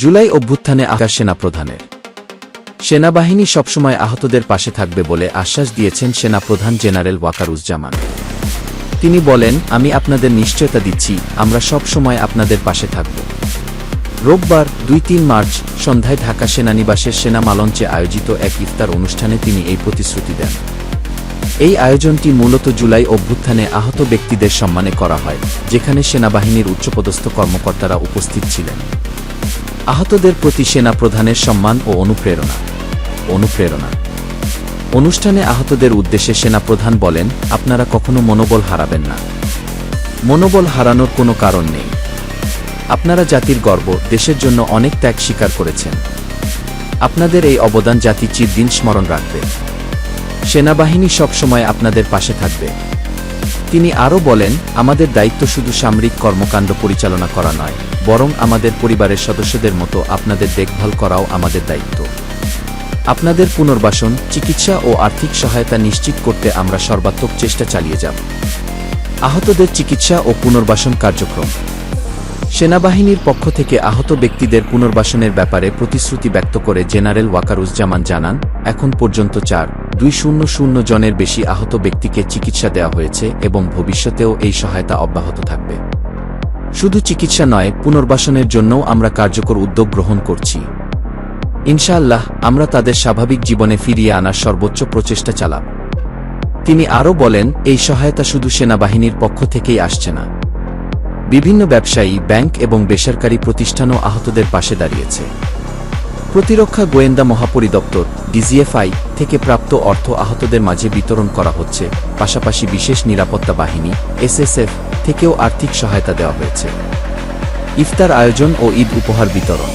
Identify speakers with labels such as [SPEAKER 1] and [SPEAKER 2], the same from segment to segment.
[SPEAKER 1] জুলাই অভ্যুত্থানে আকাশ সেনাপ্রধানের। সেনাবাহিনী সবসময় আহতদের পাশে থাকবে বলে আশ্বাস দিয়েছেন সেনাপ্রধান জেনারেল ওয়াকারুজ্জামান। তিনি বলেন, আমি আপনাদের নিশ্চয়তা দিচ্ছি, আমরা সব সময় আপনাদের পাশে থাকব। রোববার, দুই তিন মার্চ, সন্ধ্যায় ঢাকা সেনানিবাসের সেনা মালঞ্চে আয়োজিত এক ইফতার অনুষ্ঠানে তিনি এই প্রতিশ্রুতি দেন। এই আয়োজনটি মূলত জুলাই অভ্যুত্থানে আহত ব্যক্তিদের সম্মানে করা হয়, যেখানে সেনাবাহিনীর উচ্চপদস্থ কর্মকর্তারা উপস্থিত ছিলেন। আহতদের প্রতি সেনা প্রধানের সম্মান ও অনুপ্রেরণা। অনুপ্রেরণা। অনুষ্ঠানে আহতদের উদ্দেশ্যে সেনাপ্রধান বলেন, আপনারা কখনো মনোবল হারাবেন না। মনোবল হারানোর কোনো কারণ নেই। আপনারা জাতির গর্ব, দেশের জন্য অনেক ত্যাগ স্বীকার করেছেন। আপনাদের এই অবদান জাতি চিরদিন স্মরণ রাখবে। সেনাবাহিনী সবসময় আপনাদের পাশে থাকবে। তিনি আরও বলেন, আমাদের দায়িত্ব শুধু সামরিক কর্মকাণ্ড পরিচালনা করা নয়, বরং আমাদের পরিবারের সদস্যদের মতো আপনাদের দেখভাল করাও আমাদের দায়িত্ব। আপনাদের পুনর্বাসন, চিকিৎসা ও আর্থিক সহায়তা নিশ্চিত করতে আমরা সর্বাত্মক চেষ্টা চালিয়ে যাব। আহতদের চিকিৎসা ও পুনর্বাসন কার্যক্রম। সেনাবাহিনীর পক্ষ থেকে আহত ব্যক্তিদের পুনর্বাসনের ব্যাপারে প্রতিশ্রুতি ব্যক্ত করে জেনারেল ওয়াকারুজ্জামান জানান, এখন পর্যন্ত চার দুই শূন্য শূন্য জনের বেশি আহত ব্যক্তিকে চিকিৎসা দেওয়া হয়েছে এবং ভবিষ্যতেও এই সহায়তা অব্যাহত থাকবে। শুধু চিকিৎসা নয়, পুনর্বাসনের জন্যও আমরা কার্যকর উদ্যোগ গ্রহণ করছি। ইনশাআল্লাহ, আমরা তাদের স্বাভাবিক জীবনে ফিরিয়ে আনার সর্বোচ্চ প্রচেষ্টা চালাব। তিনি আরও বলেন, এই সহায়তা শুধু সেনাবাহিনীর পক্ষ থেকেই আসছে না। বিভিন্ন ব্যবসায়ী, ব্যাংক এবং বেসরকারি প্রতিষ্ঠানও আহতদের পাশে দাঁড়িয়েছে। প্রতিরক্ষা গোয়েন্দা মহাপরিদপ্তর, ডিজিএফআই, থেকে প্রাপ্ত অর্থ আহতদের মাঝে বিতরণ করা হচ্ছে। পাশাপাশি বিশেষ নিরাপত্তা বাহিনী, এসএসএফ, থেকেও আর্থিক সহায়তা দেওয়া হয়েছে। ইফতার আয়োজন ও ঈদ উপহার বিতরণ।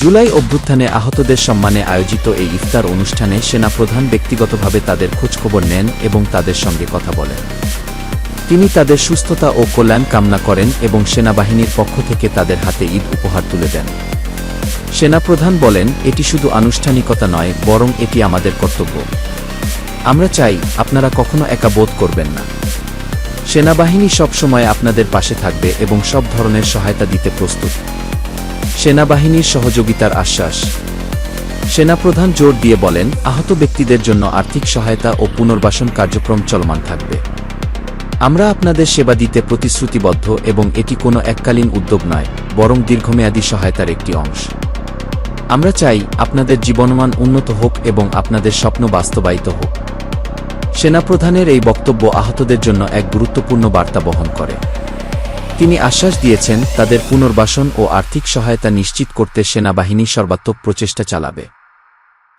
[SPEAKER 1] জুলাই অভ্যুত্থানে আহতদের সম্মানে আয়োজিত এই ইফতার অনুষ্ঠানে সেনাপ্রধান ব্যক্তিগতভাবে তাদের খোঁজখবর নেন এবং তাদের সঙ্গে কথা বলেন। তিনি তাদের সুস্থতা ও কল্যাণ কামনা করেন এবং সেনাবাহিনীর পক্ষ থেকে তাদের হাতে ঈদ উপহার তুলে দেন। সেনাপ্রধান বলেন, এটি শুধু আনুষ্ঠানিকতা নয়, বরং এটি আমাদের কর্তব্য। আমরা চাই আপনারা কখনো একা বোধ করবেন না। সেনাবাহিনী সবসময় আপনাদের পাশে থাকবে এবং সব ধরনের সহায়তা দিতে প্রস্তুত। সেনাবাহিনীর সহযোগিতার আশ্বাস। সেনাপ্রধান জোর দিয়ে বলেন, আহত ব্যক্তিদের জন্য আর্থিক সহায়তা ও পুনর্বাসন কার্যক্রম চলমান থাকবে। আমরা আপনাদের সেবা দিতে প্রতিশ্রুতিবদ্ধ এবং এটি কোনো এককালীন উদ্যোগ নয়, বরং দীর্ঘমেয়াদী সহায়তার একটি অংশ। আমরা চাই আপনাদের জীবনমান উন্নত হোক এবং আপনাদের স্বপ্ন বাস্তবায়িত হোক। সেনাপ্রধানের এই বক্তব্য আহতদের জন্য এক গুরুত্বপূর্ণ বার্তা বহন করে। তিনি আশ্বাস দিয়েছেন, তাদের পুনর্বাসন ও আর্থিক সহায়তা নিশ্চিত করতে সেনাবাহিনী সর্বাত্মক প্রচেষ্টা চালাবে।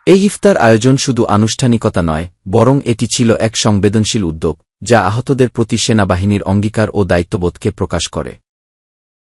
[SPEAKER 1] এই ইফতার আয়োজন শুধু আনুষ্ঠানিকতা নয়, বরং এটি ছিল এক সংবেদনশীল উদ্যোগ, যা আহতদের প্রতি সেনাবাহিনীর অঙ্গীকার ও দায়িত্ববোধকে প্রকাশ করে।